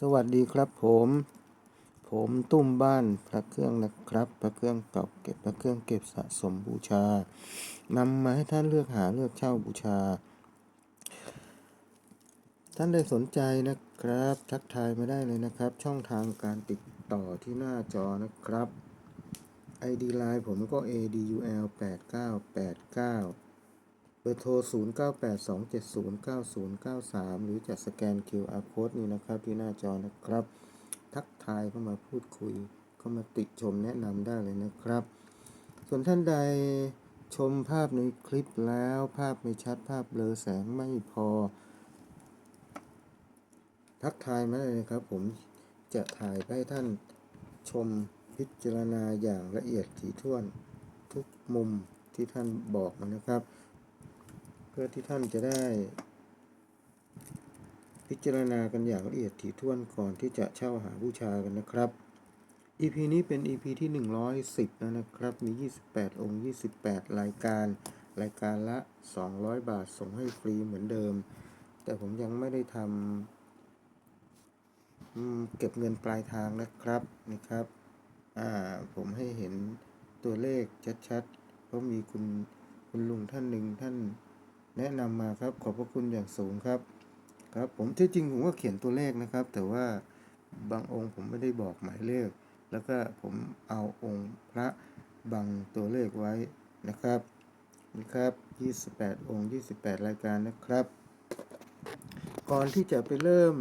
สวัสดีครับผม ผมตุ้มบ้านพระเครื่องนะครับ พระเครื่องเก่าเก็บพระเครื่องเก็บสะสมบูชานำมาให้ท่านเลือกหาเลือกเช่าบูชา ท่านได้สนใจนะครับทักทายมาได้เลยนะครับ ช่องทางการติดต่อที่หน้าจอนะครับ ID Line ผมก็ ADUL 8989เบอร์โทร 0982709093 หรือจะสแกน QR Code นี่นะครับที่หน้าจอนะครับ ทักทายเข้ามาพูดคุย เข้ามาติชมแนะนำได้เลยนะครับ ส่วนท่านใดชมภาพในคลิปแล้วภาพไม่ชัดภาพเบลอแสงไม่พอ ทักทายมาเลยครับ ผมจะถ่ายให้ท่านชมพิจารณาอย่างละเอียดถี่ถ้วนทุกมุมที่ท่านบอกนะครับ เพื่อที่ท่านจะได้ พิจารณากันอย่างละเอียดถี่ถ้วนก่อนที่จะเช่าหาบูชากันนะครับ EP นี้เป็น EP ที่ 110 แล้วนะครับ มี 28 องค์ 28 รายการ รายการละ 200 บาทส่งให้ฟรีเหมือนเดิม แต่ผมยังไม่ได้ทำเก็บเงินปลายทางนะครับนะครับอ่าผมให้เห็นตัวเลขชัดๆ เพราะมีคุณคุณลุงท่านหนึ่งท่าน แนะนำมาครับขอบพระคุณอย่างสูงครับ ครับผมที่จริงผมก็เขียนตัวเลขนะครับ แต่ว่าบางองค์ผมไม่ได้บอกหมายเลข แล้วก็ผมเอาองค์พระบังตัวเลขไว้นะครับนะครับ 28 องค์ 28 รายการนะครับ ก่อนที่จะไปเริ่ม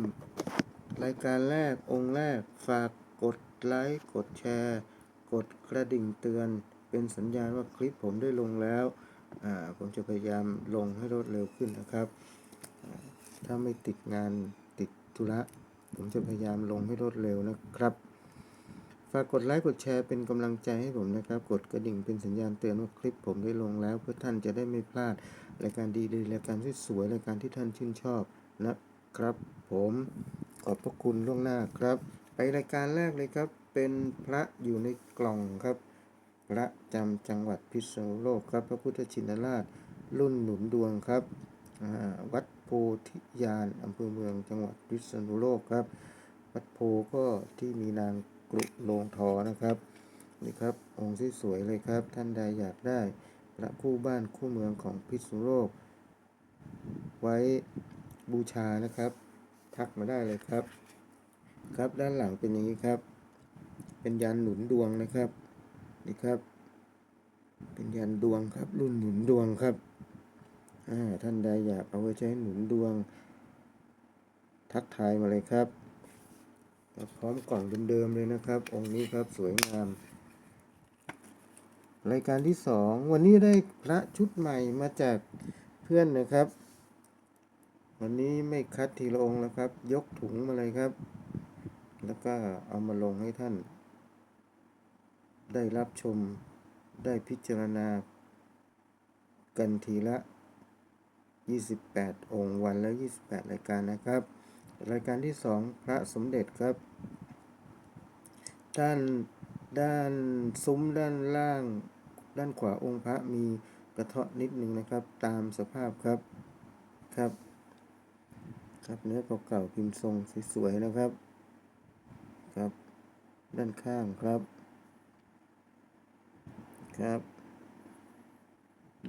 รายการแรกองค์แรกฝากกดไลค์กดแชร์ กดกระดิ่งเตือน เป็นสัญญาณว่าคลิปผมได้ลงแล้ว ผมจะพยายามลงให้รวดเร็วขึ้นนะครับ ถ้าไม่ติดงานติดธุระ ผมจะพยายามลงให้รวดเร็วนะครับ ฝากกดไลค์กดแชร์เป็นกำลังใจให้ผมนะครับ กดกระดิ่งเป็นสัญญาณเตือนว่าคลิปผมได้ลงแล้ว เพื่อท่านจะได้ไม่พลาดรายการดีๆรายการที่สวยรายการที่ท่านชื่นชอบนะครับผมขอบพระคุณล่วงหน้าครับ ไปรายการแรกเลยครับ เป็นพระอยู่ในกล่องครับ ระจำจังหวัดพิษณุโลกครับ พระพุทธชินราช รุ่นหนุนดวงครับวัดโพธิญาณอำเภอเมืองจังหวัดพิษณุโลกครับ วัดโพก็ที่มีนางกรุโลงทอนะครับนี่ครับองค์ที่สวยเลยครับ ท่านใดอยากได้พระคู่บ้านคู่เมืองของพิษณุโลก ไว้บูชานะครับ ทักมาได้เลยครับ ครับด้านหลังเป็นอย่างนี้ครับ เป็นยันหนุนดวงนะครับ นี่ครับ เป็นยันดวงครับ รุ่นหนุนดวงครับอ่าท่านใดอยากเอาไว้ใช้หนุนดวง ทักทายมาเลยครับมาพร้อมกล่องเดิมๆเลยนะครับ องค์นี้ครับสวยงาม รายการที่สองวันนี้ได้พระชุดใหม่มาจากเพื่อนนะครับ วันนี้ไม่คัดทีละองค์แล้วครับ ยกถุงมาเลยครับ แล้วก็เอามาลงให้ท่าน ได้รับชมได้พิจารณา กันทีละ 28 องค์วันละ 28 รายการนะครับ รายการที่ 2 พระสมเด็จครับ ด้านด้านซุ้มด้านล่าง ด้านขวาองค์พระมีกระเทาะนิดนึงนะครับ ตามสภาพครับครับ ครับเนื้อเก่าๆพิมพ์ทรงสวยๆนะครับ ครับ ด้านข้างครับ ครับ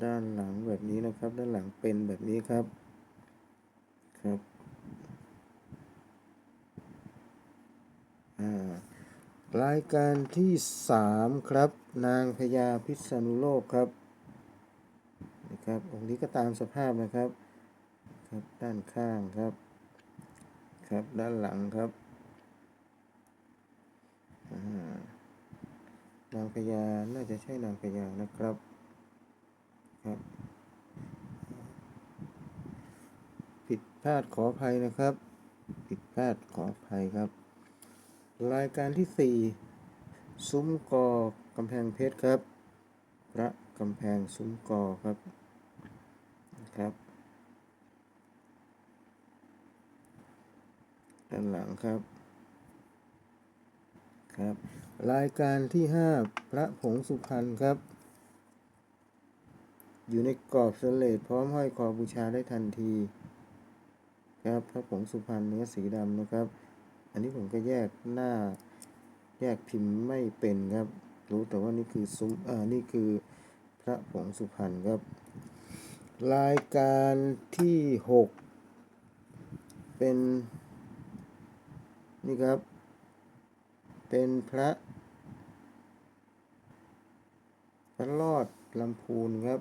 ด้านหลังแบบนี้นะครับ ด้านหลังเป็นแบบนี้ครับ ครับอ่ารายการที่สามครับ นางพญาพิษณุโลกครับนะครับองค์นี้ก็ตามสภาพนะครับครับ ด้านข้างครับ ครับด้านหลังครับอ่า นางพญา น่าจะใช่นางพญานะครับครับ ผิดพลาดขออภัยนะครับ ผิดพลาดขออภัยครับ รายการที่สี่ซุ้มกอกำแพงเพชรครับ พระกำแพงซุ้มกอครับครับด้านหลังครับครับ รายการที่ห้าพระผงสุพรรณครับ อยู่ในกรอบสเลดพร้อมห้อยคอบูชาได้ทันทีครับพระผงสุพรรณเนื้อสีดำนะครับ อันนี้ผมก็แยกหน้าแยกพิมพ์ไม่เป็นครับ รู้แต่ว่านี่คือซุ้มอ่านี่คือพระผงสุพรรณครับ รายการที่หกเป็น นี่ครับ เป็นพระพระรอดลำพูนครับ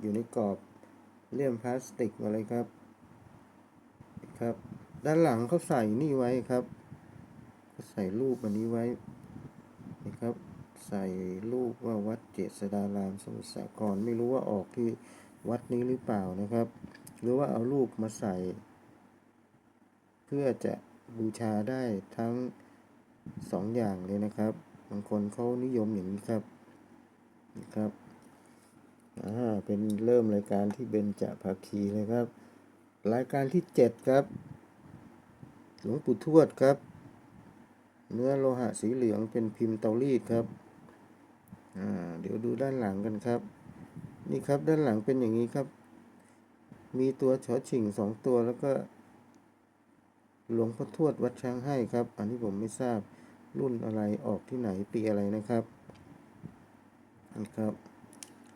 อยู่ในกรอบเลี่ยมพลาสติกมาเลยครับ ครับ ด้านหลังเขาใส่นี่ไว้ครับเขาใส่รูปอันนี้ไว้นี่ครับ ใส่รูปว่าวัดเจษฎารามสมุทรสาครไม่รู้ว่าออกที่วัดนี้หรือเปล่านะครับ หรือว่าเอารูปมาใส่ เพื่อจะบูชาได้ทั้ง สองอย่างเลยนะครับ บางคนเขานิยมอย่างนี้ครับนะครับอ่าเป็นเริ่มรายการที่เบญจภาคีเลยครับ รายการที่เจ็ดครับ หลวงปู่ทวดครับ เนื้อโลหะสีเหลืองเป็นพิมพ์เตารีดครับอ่าเดี๋ยวดูด้านหลังกันครับ นี่ครับด้านหลังเป็นอย่างนี้ครับ มีตัวชอชิงสองตัวแล้วก็ หลวงพ่อทวดวัดช้างให้ครับ อันนี้ผมไม่ทราบรุ่นอะไรออกที่ไหนปีอะไรนะครับนะครับ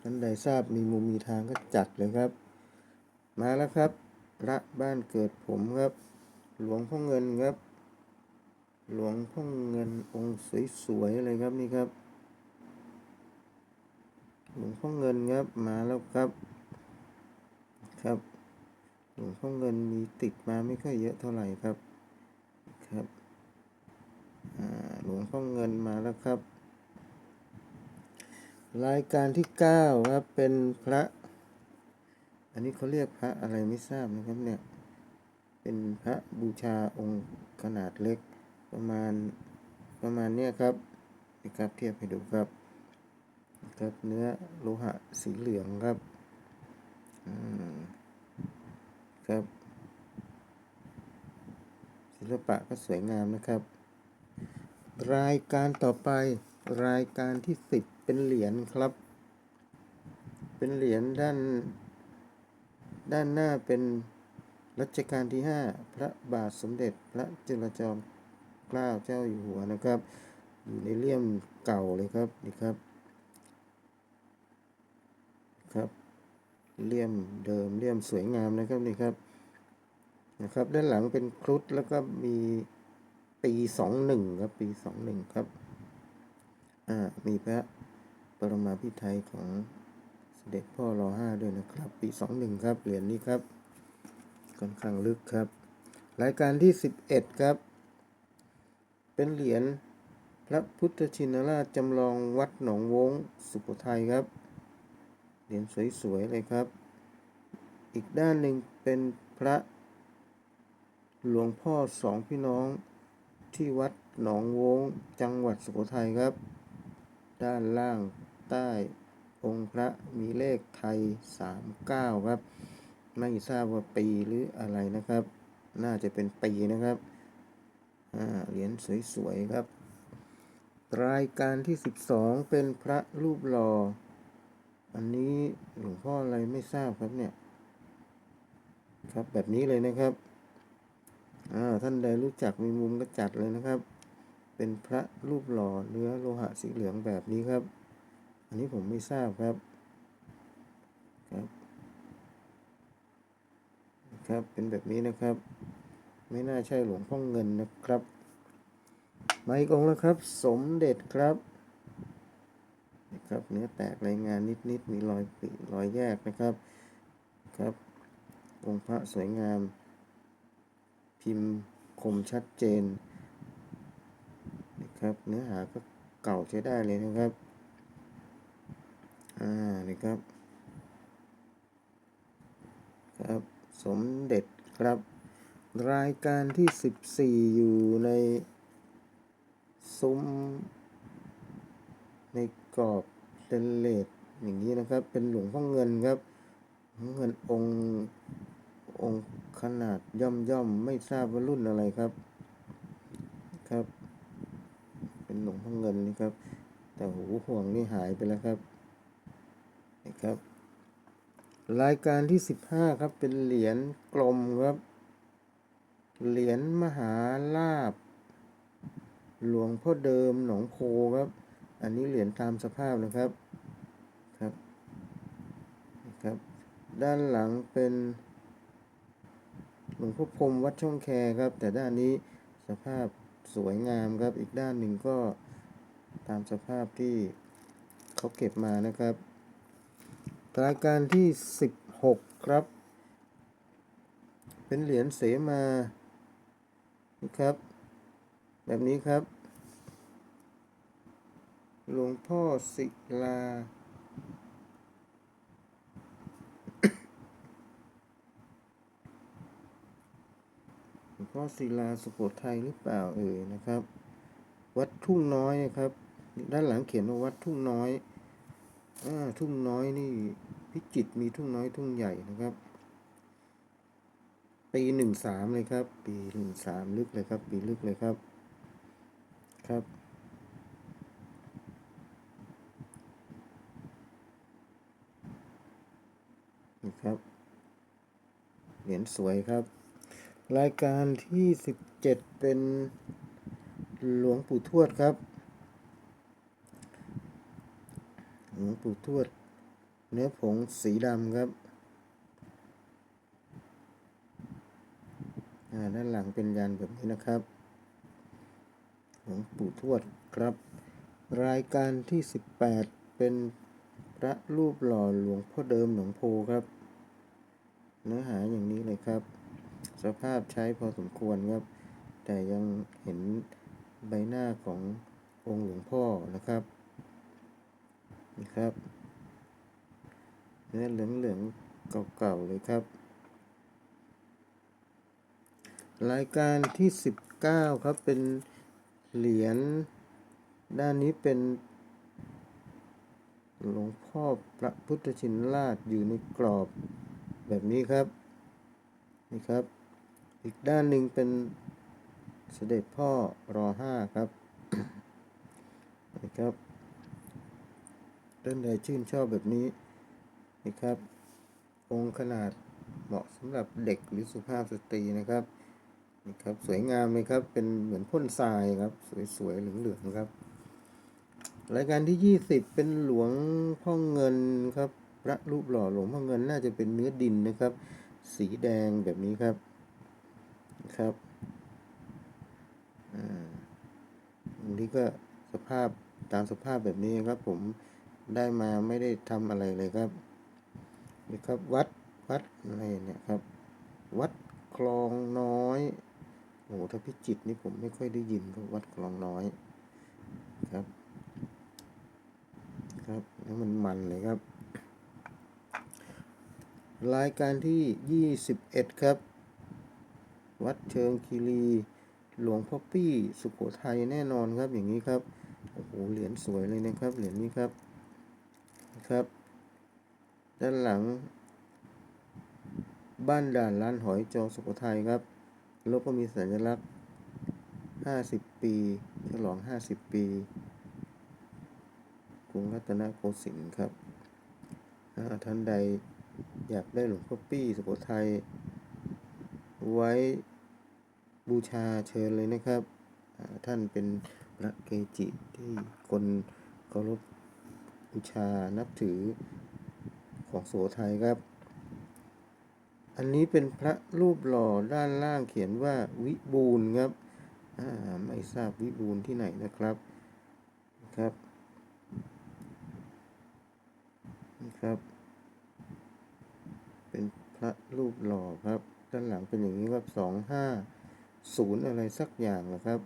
ท่านใดทราบมีมุมมีทางก็จัดเลยครับ มาแล้วครับพระบ้านเกิดผมครับ หลวงพ่อเงินครับ หลวงพ่อเงินองค์สวยๆเลยครับนี่ครับ หลวงพ่อเงินครับมาแล้วครับครับ หลวงพ่อเงินมีติดมาไม่ค่อยเยอะเท่าไหร่ครับ หลวงพ่อเงินมาแล้วครับ รายการที่เก้าครับเป็นพระ อันนี้เขาเรียกพระอะไรไม่ทราบนะครับเนี่ย เป็นพระบูชาองค์ขนาดเล็กประมาณประมาณเนี้ยครับนี่ครับเทียบให้ดูครับครับเนื้อโลหะสีเหลืองครับอืมครับ ศิลปะก็สวยงามนะครับ รายการต่อไป รายการที่สิบเป็นเหรียญครับ เป็นเหรียญด้าน ด้านหน้าเป็นรัชกาลที่ 5 พระบาทสมเด็จพระจุลจอมเกล้าเจ้าอยู่หัวนะครับ อยู่ในเลี่ยมเก่าเลยครับนี่ครับ ครับเลี่ยมเดิมเลี่ยมสวยงามนะครับนี่ครับนะครับ ด้านหลังเป็นครุฑแล้วก็มี ปีสองหนึ่งครับปีสองหนึ่งครับ อ่า มีพระปรมาภิไธยของเสด็จพ่อรอห้าด้วยนะครับ ปีสองหนึ่งครับ เหรียญนี้ครับค่อนข้างลึกครับ รายการที่11ครับ เป็นเหรียญพระพุทธชินราชจำลองวัดหนองวงสุโขทัยครับ เหรียญสวยๆเลยครับ อีกด้านหนึ่งเป็นพระหลวงพ่อสองพี่น้อง ที่วัดหนองวงจังหวัดสุโขทัยครับ ด้านล่างใต้องค์พระมีเลขไทย 39 ครับ ไม่ทราบว่าปีหรืออะไรนะครับ น่าจะเป็นปีนะครับเหรียญสวยๆครับ รายการที่ 12 เป็นพระรูปหล่อ อันนี้หลวงพ่ออะไรไม่ทราบครับเนี่ย ครับแบบนี้เลยนะครับ อ่าท่านใดรู้จักมีมุมก็จัดเลยนะครับ เป็นพระรูปหล่อเนื้อโลหะสีเหลืองแบบนี้ครับ อันนี้ผมไม่ทราบครับครับครับเป็นแบบนี้นะครับ ไม่น่าใช่หลวงพ่อเงินนะครับมาอีกองค์แล้วครับ สมเด็จครับนะครับเนื้อแตกรายงานนิดๆมีรอยปีรอยแยกนะครับครับองค์พระสวยงาม พิมพ์คมชัดเจนนะครับเนื้อหาก็เก่าใช้ได้เลยนะครับอ่านี่ครับครับ สมเด็จครับ รายการที่ 14 อยู่ในซุ้มในกรอบเทนเลตอย่างนี้นะครับ เป็นหลวงพ่อเงินครับหลวงเงินองค์องค์ ขนาดย่อมย่อมๆไม่ทราบว่ารุ่นอะไรครับ ครับ เป็นหลวงพ่อเงินนี่ครับ แต่หูห่วงนี่หายไปแล้วครับนะครับ รายการที่15ครับเป็นเหรียญกลมครับ เหรียญมหาลาบ หลวงพ่อเดิมหนองโพครับ อันนี้เหรียญตามสภาพนะครับครับ นะครับ ด้านหลังเป็น หลวงพ่อพรมวัดช่องแคครับ แต่ด้านนี้สภาพสวยงามครับ อีกด้านหนึ่งก็ตามสภาพที่เขาเก็บมานะครับรายการที่ 16 ครับ เป็นเหรียญเสมานะครับ แบบนี้ครับ หลวงพ่อศิลา หลวง พ่อศิลาสุโขทัยหรือเปล่าเอ่ยนะครับ วัดทุ่งน้อยนะครับ ด้านหลังเขียนว่าวัดทุ่งน้อยอ่าทุ่งน้อยนี่พิจิตมีทุ่งน้อยทุ่งใหญ่นะครับ ปีหนึ่งสามเลยครับ ปีหนึ่งสามลึกเลยครับ ปีลึกเลยครับครับนี่ครับเหรียญสวยครับ รายการที่สิบเจ็ดเป็นหลวงปู่ทวดครับ หลวงปู่ทวด เนื้อผงสีดำครับด้านหลังเป็นยันแบบนี้นะครับ หลวงปู่ทวดครับ รายการที่ 18 เป็นพระรูปหล่อหลวงพ่อเดิมหนองโพครับ เนื้อหาอย่างนี้เลยครับ สภาพใช้พอสมควรครับ แต่ยังเห็นใบหน้าขององค์หลวงพ่อนะครับนี่ครับเนื้อเหลืองๆเก่าๆเลยครับ รายการที่ 19 ครับเป็นเหรียญด้านนี้เป็นหลวงพ่อพระพุทธชินราชอยู่ในกรอบแบบนี้ครับ นี่ครับ อีกด้านหนึ่งเป็นเสด็จพ่อรอห้าครับนะครับท่านใดชื่นชอบแบบนี้นะครับองค์ขนาดเหมาะสำหรับเด็กหรือสุภาพสตรีนะครับนี่ครับ สวยงามเลยครับ เป็นเหมือนพ่นทรายครับ สวยๆเหลืองๆครับ รายการที่ 20 เป็นหลวงพ่อเงินครับ พระรูปหล่อหลวงพ่อเงินน่าจะเป็นเนื้อดินนะครับ สีแดงแบบนี้ครับ ครับอ่าอันนี้ก็สภาพตามสภาพแบบนี้ครับ ผมได้มาไม่ได้ทำอะไรเลยครับนี่ครับวัดวัดอะไรเนี่ยครับ วัดคลองน้อยโอ้โหถ้าพิจิตนี่ผมไม่ค่อยได้ยินครับวัดคลองน้อยครับ ครับแล้วมันมันเลยครับ รายการที่ 21 ครับ วัดเชิงคีรี หลวงพ่อปี้ สุโขทัยแน่นอนครับอย่างนี้ครับ โอ้โห เหรียญสวยเลยนะครับ เหรียญนี้ครับ ครับ ด้านหลัง บ้านด่านร้านหอยจอสุโขทัยครับ แล้วก็มีสัญลักษณ์ 50 ปี ฉลอง 50 ปีกรุงรัตนโกสินทร์ครับท่านใดอยากได้หลวงพ่อปี้สุโขทัย ไว้บูชาเชิญเลยนะครับ ท่านเป็นพระเกจิที่คนเคารพบูชานับถือของโสุโขทัยครับ อันนี้เป็นพระรูปหล่อด้านล่างเขียนว่าวิบูลย์ครับไม่ทราบวิบูลย์ที่ไหนนะครับครับนะครับ เป็นพระรูปหล่อครับ ด้านหลังเป็นอย่างนี้ครับสองห้าศูนย์อะไรสักอย่างนะครับ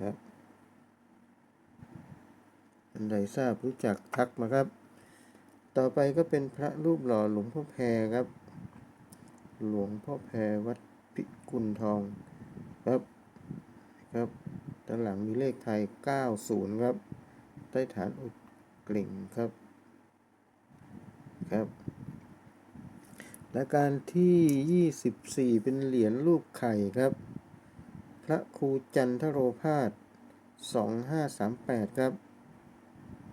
ครับอันใดทราบรู้จักทักมาครับ ต่อไปก็เป็นพระรูปหล่อหลวงพ่อแพรครับ หลวงพ่อแพรวัดพิกุลทองครับครับด้านหลังมีเลขไทย 90 ครับ ใต้ฐานอุดกลิ่งครับครับ รายการที่ 24 เป็นเหรียญรูปไข่ครับ พระครูจันทโรพาส2538 ครับ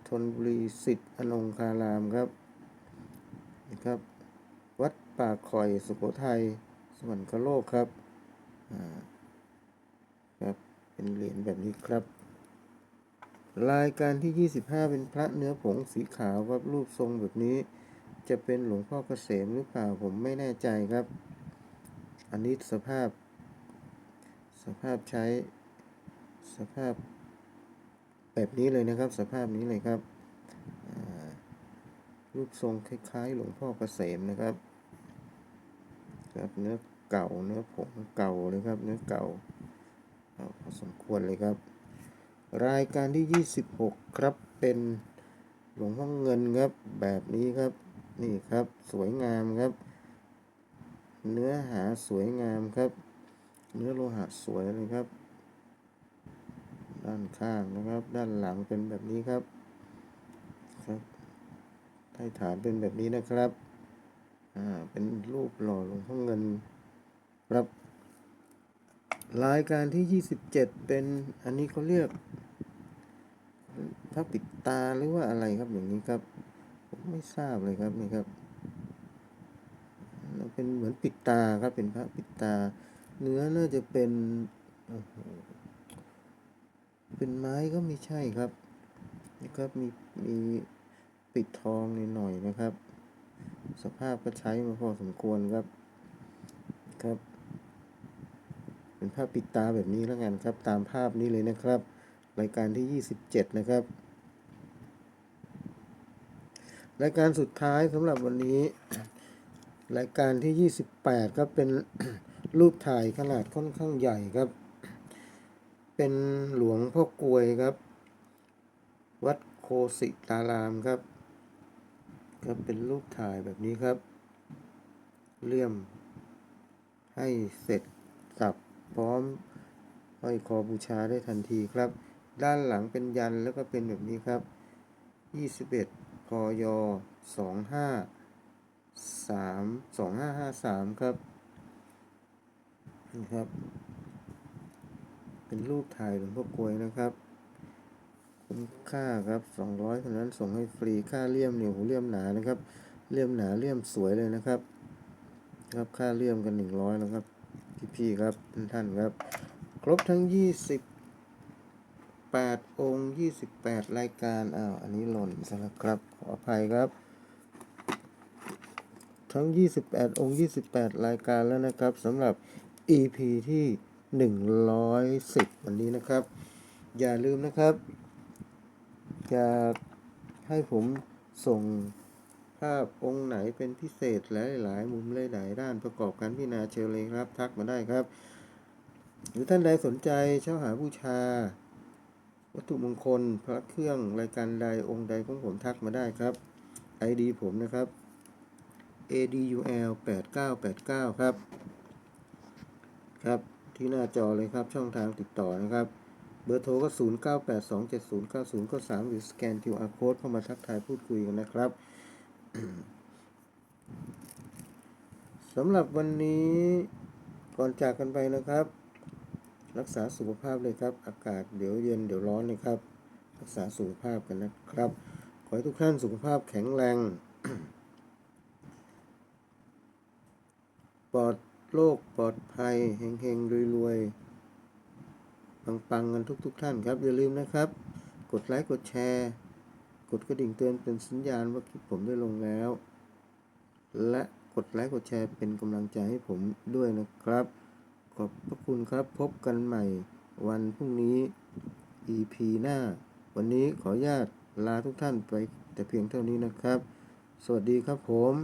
ธนบุรีสิทธิ์อนงคารามครับนะครับ วัดป่าคอยสุโขทัยสวรรคโลกครับครับเป็นเหรียญแบบนี้ครับ รายการที่ 25 เป็นพระเนื้อผงสีขาวครับรูปทรงแบบนี้ จะเป็นหลวงพ่อเกษมหรือเปล่าผมไม่แน่ใจครับ อันนี้สภาพ สภาพใช้สภาพ แบบนี้เลยนะครับ สภาพนี้เลยครับรูปทรงคล้ายๆ หลวงพ่อเกษมนะครับครับเนื้อเก่าเนื้อผงเก่าเลยครับ เนื้อเก่าเอาพอสมควรเลยครับ รายการที่ 26 ครับเป็นหลวงพ่อเงินครับแบบนี้ครับ นี่ครับ สวยงามครับ เนื้อหาสวยงามครับ เนื้อโลหะสวยเลยครับ ด้านข้างนะครับ ด้านหลังเป็นแบบนี้ครับ ครับใต้ฐานเป็นแบบนี้นะครับ อ่า เป็นรูปหล่อหลวงพ่อเงินครับรายการที่ 27 เป็นอันนี้เขาเรียกพระปิดตาหรือว่าอะไรครับอย่างนี้ครับ ไม่ทราบเลยครับนี่ครับเป็นเหมือนปิดตาครับเป็นพระปิดตา เนื้อน่าจะเป็นเป็นไม้ก็ไม่ใช่ครับนี่ครับมีมีปิดทองหน่อยๆนะครับ สภาพก็ใช้มาพอสมควรครับครับ เป็นภาพปิดตาแบบนี้แล้วกันครับ ตามภาพนี้เลยนะครับ รายการที่ 27 นะครับ รายการสุดท้ายสำหรับวันนี้ รายการที่ 28 ครับเป็นรูปถ่ายขนาดค่อนข้างใหญ่ครับ เป็นหลวงพ่อกลวยครับ วัดโคสิตารามครับครับเป็นรูปถ่ายแบบนี้ครับเลื่อมให้เสร็จสับพร้อมห้อยคอบูชาได้ทันทีครับ ด้านหลังเป็นยันแล้วก็เป็นแบบนี้ครับ 21 พย25 3 2553ครับนี่ครับ เป็นรูปถ่ายหลวงพ่อกลวยนะครับ คุ้มค่าครับ200เท่านั้นส่งให้ฟรีค่าเลี่ยมเนี่ยโหเลี่ยมหนานะครับเลี่ยมหนาเลี่ยมสวยเลยนะครับ ครับค่าเลี่ยมกัน100นะครับพี่ๆครับท่านๆครับ ครบทั้ง 28 องค์ 28 รายการ อ้าว อันนี้หล่นซะแล้วครับ ขออภัยครับ ทั้ง 28 องค์ 28 รายการแล้วนะครับสำหรับ EP ที่ 110 วันนี้นะครับ อย่าลืมนะครับ อยากให้ผมส่งภาพองค์ไหนเป็นพิเศษหลายๆมุมหลายด้านประกอบการพิจารณาเชิญเลยครับ ทักมาได้ครับ หรือท่านใดสนใจเช่าหาบูชา วัตถุมงคลพระเครื่องรายการใดองค์ใดของผมทักมาได้ครับ ID ผมนะครับ adul 8989 ครับ ครับที่หน้าจอเลยครับช่องทางติดต่อนะครับ เบอร์โทรก็ 0982709093ก็หรือสแกน QR code เข้ามาทักทายพูดคุยกันนะครับสำหรับวันนี้ก่อนจากกันไปนะครับ รักษาสุขภาพเลยครับ อากาศเดี๋ยวเย็นเดี๋ยวร้อนเลยครับ รักษาสุขภาพกันนะครับ ขอให้ทุกท่านสุขภาพแข็งแรงปลอดโรคปลอดภัยเฮงๆรวยๆปังๆกันทุกๆทท่านครับ อย่าลืมนะครับ กดไลค์กดแชร์ กดกระดิ่งเตือนเป็นสัญญาณว่าคลิปผมได้ลงแล้ว และกดไลค์กดแชร์เป็นกำลังใจให้ผมด้วยนะครับ ขอบพระคุณครับพบกันใหม่วันพรุ่งนี้ EP หน้า วันนี้ขออนุญาตลาทุกท่านไปแต่เพียงเท่านี้นะครับ สวัสดีครับผม